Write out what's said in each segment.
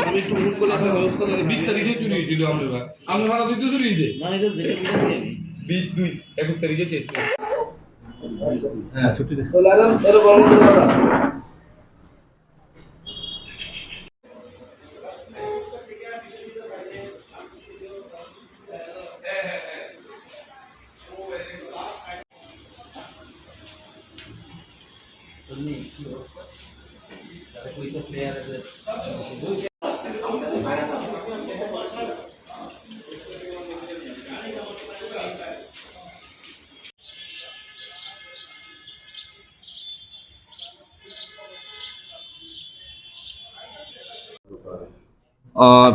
আমি একটু ভুল করে একটা ব্যবস্থা করে বিশ তারিখে চুরি হয়েছিল আমরা আমরা ভাড়া দিতে চুরি হয়েছে? বিশ দুই একুশ তারিখে কেস হ্যাঁ ছুটি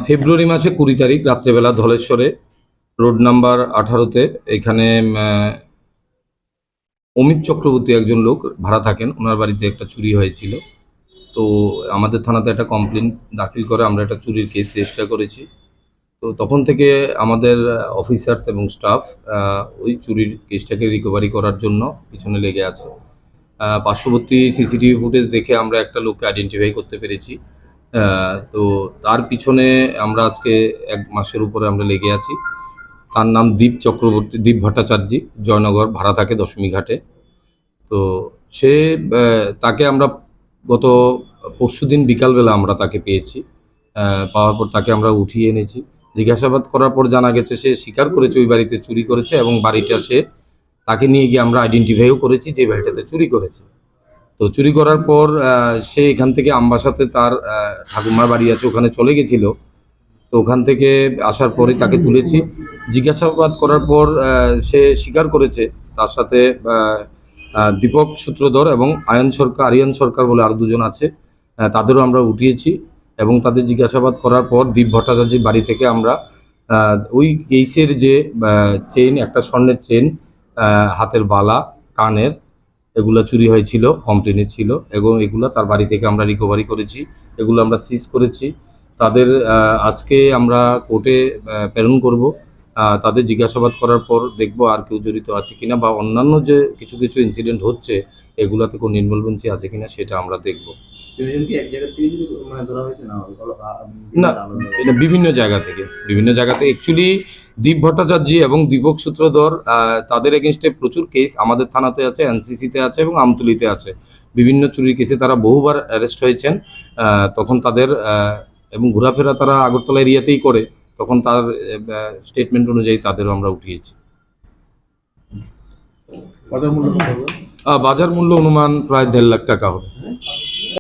ফেব্রুয়ারি মাসে কুড়ি তারিখ রাত্রেবেলা ধলেশ্বরে রোড নাম্বার আঠারোতে এখানে অমিত চক্রবর্তী একজন লোক ভাড়া থাকেন, ওনার বাড়িতে একটা চুরি হয়েছিল। তো আমাদের থানাতে একটা কমপ্লেন দাখিল করে আমরা একটা চুরির কেস রেজিস্টার করেছি। তো তখন থেকে আমাদের অফিসার্স এবং স্টাফ ওই চুরির কেসটাকে রিকভারি করার জন্য পিছনে লেগে আছে। পার্শ্ববর্তী সিসিটিভি ফুটেজ দেখে আমরা একটা লোককে আইডেন্টিফাই করতে পেরেছি। তো তার পিছনে আমরা আজকে এক মাসের উপরে আমরা লেগে আছি। তার নাম দীপ চক্রবর্তী, দীপ ভট্টাচার্যী, জয়নগর ভাড়া থাকে দশমী ঘাটে। তো সে তাকে আমরা গত পরশুদিন বিকালবেলা আমরা তাকে পেয়েছি। পাওয়ার পর তাকে আমরা উঠিয়ে এনেছি। জিজ্ঞাসাবাদ করার পর জানা গেছে সে স্বীকার করেছে ওই বাড়িতে চুরি করেছে এবং বাড়িটা সে তাকে নিয়ে গিয়ে আমরা আইডেন্টিফাইও করেছি যে বাড়িটাতে চুরি করেছে। তো চুরি করার পর সে এখান থেকে আমবাসাতে তার ঠাকুমার বাড়ি আছে, ওখানে চলে গেছিল। তো ওখান থেকে আসার পরে তাকে তুলেছি। জিজ্ঞাসাবাদ করার পর সে স্বীকার করেছে তার সাথে দীপক সূত্রধর এবং আয়ন সরকার, আরিয়ান সরকার বলে আরও দুজন আছে তাদেরও আমরা উঠিয়েছি এবং তাদের জিজ্ঞাসাবাদ করার পর দীপ ভট্টাচার্যের বাড়ি থেকে আমরা ওই কেসের যে চেন একটা স্বর্ণের চেন হাতের বালা, কানের, এগুলো চুরি হয়েছিল কমপ্লেনের ছিল, এবং এগুলো তার বাড়ি থেকে আমরা রিকভারি করেছি, এগুলো আমরা সিজ করেছি। তাদের আজকে আমরা কোর্টে প্রেরণ করব। তাদের জিজ্ঞাসাবাদ করার পর দেখব আর কেউ জড়িত আছে কিনা বা অন্যান্য যে কিছু কিছু ইনসিডেন্ট হচ্ছে এগুলাতে কোনো ইনভলভেন্সি আছে কিনা সেটা আমরা দেখব। জায়গা থেকে মানে না। বিভিন্ন জায়গা থেকে। বিভিন্ন জায়গাতে অ্যাকচুয়ালি দীপ ভট্টাচার্য এবং দীপক সূত্রধর তাদের এগেনস্টে প্রচুর কেস আমাদের থানাতে আছে এনসিসিতে আছে এবং আমতলিতে আছে। বিভিন্ন চুরির কেসে তারা বহুবার অ্যারেস্ট হয়েছেন। তখন তাদের এবং ঘোরাফেরা তারা আগরতলা এরিয়াতেই করে তখন তার স্টেটমেন্ট অনুযায়ী তাদেরও আমরা উঠিয়েছি। বাজার মূল্য আহ, বাজার মূল্য অনুমান প্রায় দেড় লাখ টাকা হবে।